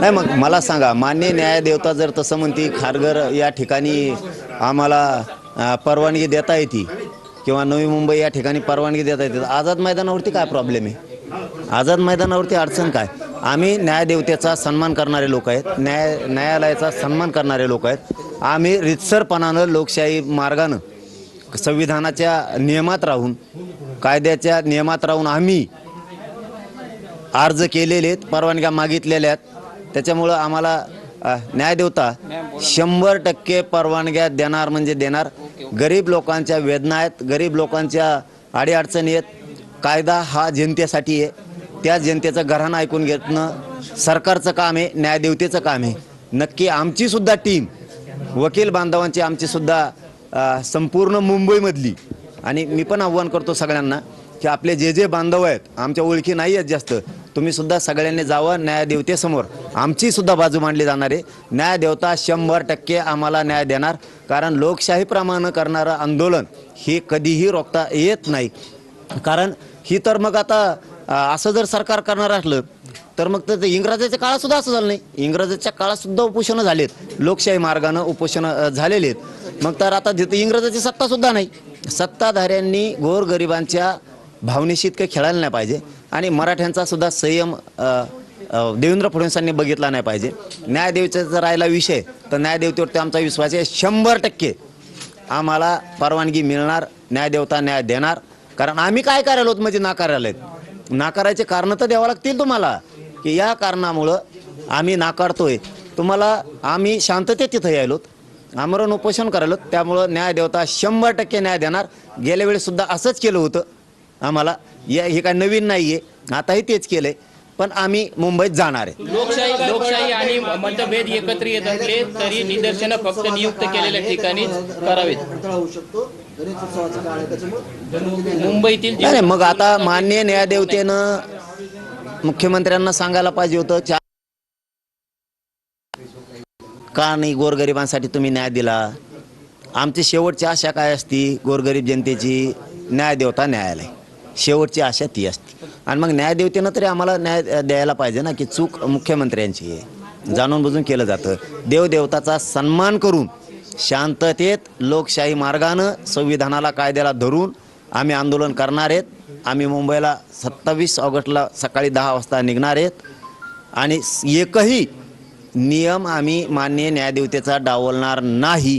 नाही मग मला सांगा मान्य न्यायदेवता जर तसं म्हणती खारघर या ठिकाणी आम्हाला परवानगी देता येते किंवा नवी मुंबई या ठिकाणी परवानगी देता येते आझाद मैदानावरती काय प्रॉब्लेम आहे? आझाद मैदानावरती अडचण काय? आम्ही न्यायदेवतेचा सन्मान करणारे लोक आहेत न्याय न्यायालयाचा सन्मान करणारे लोक आहेत. आम्ही रितसरपणानं लोकशाही मार्गानं संविधानाच्या नियमात राहून कायद्याच्या नियमात राहून आम्ही अर्ज केलेले आहेत परवानग्या मागितलेल्या आहेत. त्याच्यामुळं आम्हाला न्याय न्यायदेवता शंभर टक्के परवानग्या देणार म्हणजे देणार. गरीब लोकांच्या वेदना आहेत गरीब लोकांच्या अडीअडचणी आहेत. कायदा हा जनतेसाठी आहे. त्या जनतेचं घराणं ऐकून घेतणं सरकारचं काम आहे न्यायदेवतेचं काम आहे. नक्की आमचीसुद्धा टीम वकील बांधवांची आमचीसुद्धा संपूर्ण मुंबईमधली. आणि मी पण आव्हान करतो सगळ्यांना की आपले जे जे बांधव आहेत आमच्या ओळखी नाही आहेत जास्त तुम्ही सुद्धा सगळ्यांनी जावं न्यायदेवतेसमोर. आमची सुद्धा बाजू मांडली जाणार आहे. न्यायदेवता शंभर टक्के आम्हाला न्याय देणार. कारण लोकशाहीप्रमाणे करणारं आंदोलन हे कधीही रोखता येत नाही. कारण ही तर मग आता असं जर सरकार करणार असलं तर मग तर इंग्रजाच्या काळात सुद्धा असं झालं नाही. इंग्रजाच्या काळात सुद्धा उपोषणं झालेत. लोकशाही मार्गानं उपोषणं झालेले आहेत मग तर आता तिथं इंग्रजाची सत्ता सुद्धा नाही सत्ताधाऱ्यांनी गोरगरिबांच्या भावनेशी इतकं खेळायला नाही पाहिजे. आणि मराठ्यांचा सुद्धा संयम देवेंद्र फडणवीसांनी बघितला नाही पाहिजे. न्यायदेवतेचा राहिला विषय तर न्यायदेवतेवरती आमचा विश्वास आहे शंभर टक्के आम्हाला परवानगी मिळणार न्यायदेवता न्याय देणार. कारण आम्ही काय करायला होत म्हणजे नाकारायला आहेत नाकारायचे कारणं तर द्यावं लागतील तुम्हाला. की या कारणामुळं आम्ही नाकारतोय. तुम्हाला आम्ही शांततेत तिथं यायलोत आमरण उपोषण करायलो त्यामुळं न्यायदेवता शंभर टक्के न्याय देणार. गेल्या वेळेस सुद्धा असंच केलं होतं. आम्हाला. या हे काय नवीन नाही आहे आताही तेच केलंय. पण आम्ही मुंबईत जाणार आहे. लोकशाही लोकशाही आणि मतभेद एकत्र येत असले तरी निदर्शनं फक्त नियुक्त केलेल्या ठिकाणीच करावीत. मुंबईतील नाही मग आता मान्य न्यायदेवतेनं मुख्यमंत्र्यांना सांगायला पाहिजे होतं चा का नाही गोरगरिबांसाठी तुम्ही न्याय दिला? आमची शेवटची आशा काय असती गोरगरीब जनतेची? न्यायदेवता न्यायालय. शेवटची आशा ती असते. आणि मग न्यायदेवतेनं तरी आम्हाला न्याय द्यायला पाहिजे ना की चूक मुख्यमंत्र्यांची आहे. जाणून बुजून केलं जातं. देवदेवताचा सन्मान करून शांततेत लोकशाही मार्गानं संविधानाला कायद्याला धरून आम्ही आंदोलन करणार आहेत. आम्ही मुंबईला सत्तावीस ऑगस्टला सकाळी दहा वाजता निघणार आहेत. आणि एकही नियम आम्ही मान्य न्यायदेवतेचा डावलणार नाही.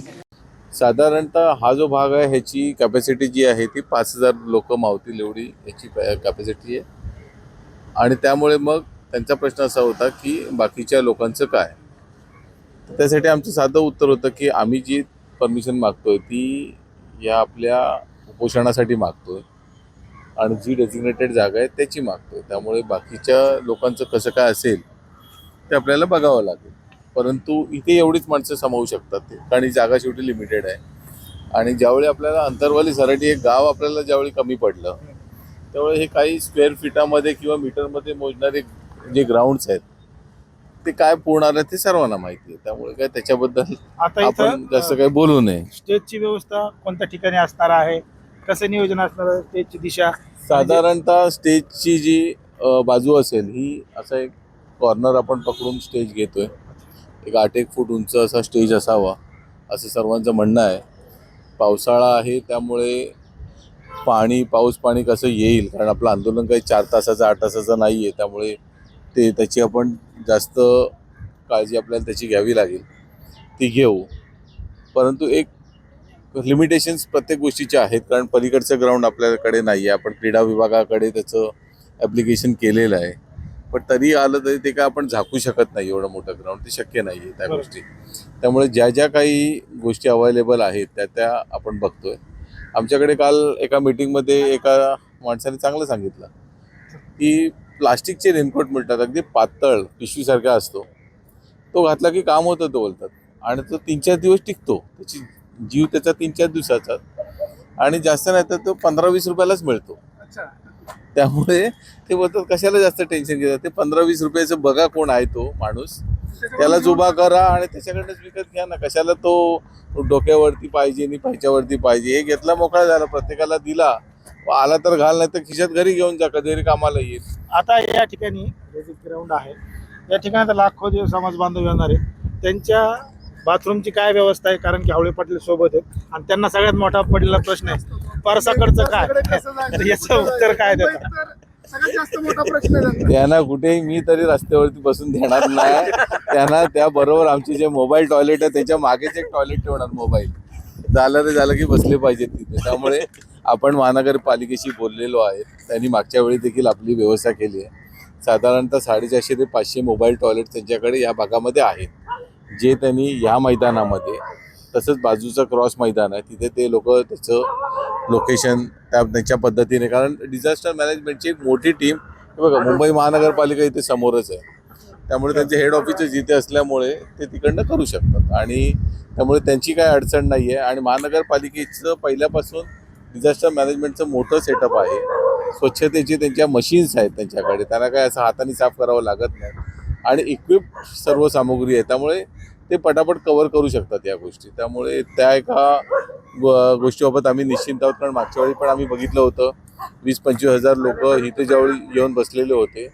साधारणतः हा जो भाग आहे ह्याची कॅपॅसिटी जी आहे ती पाच हजार लोक मावतील एवढी ह्याची कॅपॅसिटी आहे. आणि त्यामुळे मग त्यांचा प्रश्न असा होता की बाकीच्या लोकांचं काय? त्यासाठी आमचं साधं उत्तर होतं की आम्ही जी परमिशन मागतोय ती या आपल्या उपोषणासाठी मागतोय. आणि जी डेझिग्नेटेड जागा आहे त्याची मागतोय. त्यामुळे बाकीच्या लोकांचं कसं काय असेल ते आपल्याला बघावं लागेल. परंतु इथे एवढीच माणसं सामावू शकतात ते. कारण ही जागा शेवटी लिमिटेड आहे. आणि ज्यावेळी आपल्याला अंतरवाली सराठी एक गाव आपल्याला ज्यावेळी कमी पडलं त्यावेळी हे काही स्क्वेअर फिटामध्ये किंवा मीटरमध्ये मोजणारे जे ग्राउंड्स आहेत ते काय पुरणार आहे ते सर्वांना माहिती आहे. त्यामुळे काय त्याच्याबद्दल आता आपण जास्त काही बोलू नये. स्टेजची व्यवस्था कोणत्या ठिकाणी असणार आहे? कसं नियोजन असणार आहे स्टेजची दिशा? साधारणतः स्टेजची जी बाजू असेल ही असा एक कॉर्नर आपण पकडून स्टेज घेतोय. एक आठ एक फूट उंच असा स्टेज असावा असं सर्वांचं म्हणणं आहे. पावसाळा आहे त्यामुळे पाणी पाऊस पाणी कसं येईल? कारण आपलं आंदोलन काही चार तासाचं आठ तासाचं नाही आहे त्यामुळे ते त्याची आपण जास्त काळजी आपल्याला त्याची घ्यावी लागेल. ती घेऊ. परंतु एक लिमिटेशन्स प्रत्येक गोष्टीचे आहेत कारण पलीकडचं ग्राउंड आपल्याकडे नाही आहे आपण क्रीडा विभागाकडे त्याचं ॲप्लिकेशन केलेलं आहे. पण तरी आलं तरी ते काय आपण झाकू शकत नाही एवढं मोठं ग्राउंड ते शक्य नाही आहे त्या. गोष्टी. त्यामुळे ज्या ज्या काही गोष्टी अवेलेबल आहेत त्या त्या आपण बघतोय. आमच्याकडे काल एका मीटिंगमध्ये एका माणसाने चांगलं सांगितलं. की प्लास्टिकचे रेनकोट मिळतात. अगदी पातळ पिशवीसारखा असतो. तो घातला की काम होतं तो बोलतात. आणि तो तीन चार दिवस टिकतो. त्याची जीव त्याचा तीन चार दिवसाचा. आणि जास्त नाही तर तो पंधरा वीस रुपयालाच मिळतो. त्यामुळे ते बोलतात कशाला जास्त टेन्शन घेतात? ते पंधरा वीस रुपयाचं बघा कोण आहे तो माणूस. त्याला उभा करा आणि त्याच्याकडनंच विकत घ्या ना. कशाला तो डोक्यावरती पाहिजे आणि पायच्यावरती पाहिजे. हे घेतला मोकळा झाला प्रत्येकाला दिला. आला तर घाल नाही तर खिशात घरी घेऊन जा कधी कामाला येईल. आता या ठिकाणी हे जे ग्राउंड आहे या ठिकाणी आता लाखो जे समाज बांधव येणार आहे त्यांच्या बाथरूमची काय व्यवस्था आहे? कारण की आवळे पाटील सोबत आहेत. आणि त्यांना सगळ्यात मोठा पडलेला प्रश्न आहे परसाकडचं काय? तर याचं उत्तर काय देतात? सगळ्यात जास्त मोठा प्रश्न आहे त्यांचा. त्यांना कुठेही मी तरी रस्त्यावरती बसून देणार नाही. त्यांना त्याबरोबर आमचे जे मोबाईल टॉयलेट आहे त्याच्या मागेच एक टॉयलेट ठेवणार मोबाईल. झालं रे झालं की बसले पाहिजेत तिथे. त्यामुळे आपण महानगरपालिकेशी बोललेलो आहे. त्यांनी मागच्या वेळी देखील आपली व्यवस्था केली आहे. साधारणतः साडेचारशे ते पाचशे मोबाईल टॉयलेट त्यांच्याकडे या भागामध्ये आहेत. जे त्यांनी ह्या मैदानामध्ये तसंच बाजूचं क्रॉस मैदान आहे तिथे ते लोक त्याचं लोकेशन त्या त्यांच्या पद्धतीने. कारण डिझास्टर मॅनेजमेंटची एक मोठी टीम बघा मुंबई महानगरपालिका इथे समोरच आहे. त्यामुळे त्यांचे हेड ऑफिस जिथे असल्यामुळे ते तिकडनं करू शकतात. आणि त्यामुळे त्यांची काय अडचण नाही आहे आणि महानगरपालिकेचं पहिल्यापासून डिझास्टर मॅनेजमेंटचं मोठं सेटअप आहे. स्वच्छतेची त्यांच्या मशीन्स आहेत त्यांच्याकडे. त्यांना काय असं हाताने साफ करावं लागत नाही. आणि इक्विप सर्व सामुग्री आहे. त्यामुळे ते पटापट कवर करू शकतात या गोष्टी. त्यामुळे त्या एका गोष्टीबाबत आम्ही निश्चिंत आहोत कारण मागच्या वेळी पण आम्ही बघितलं होतं. वीस पंचवीस हजार लोक इथे ज्यावेळी येऊन बसलेले होते.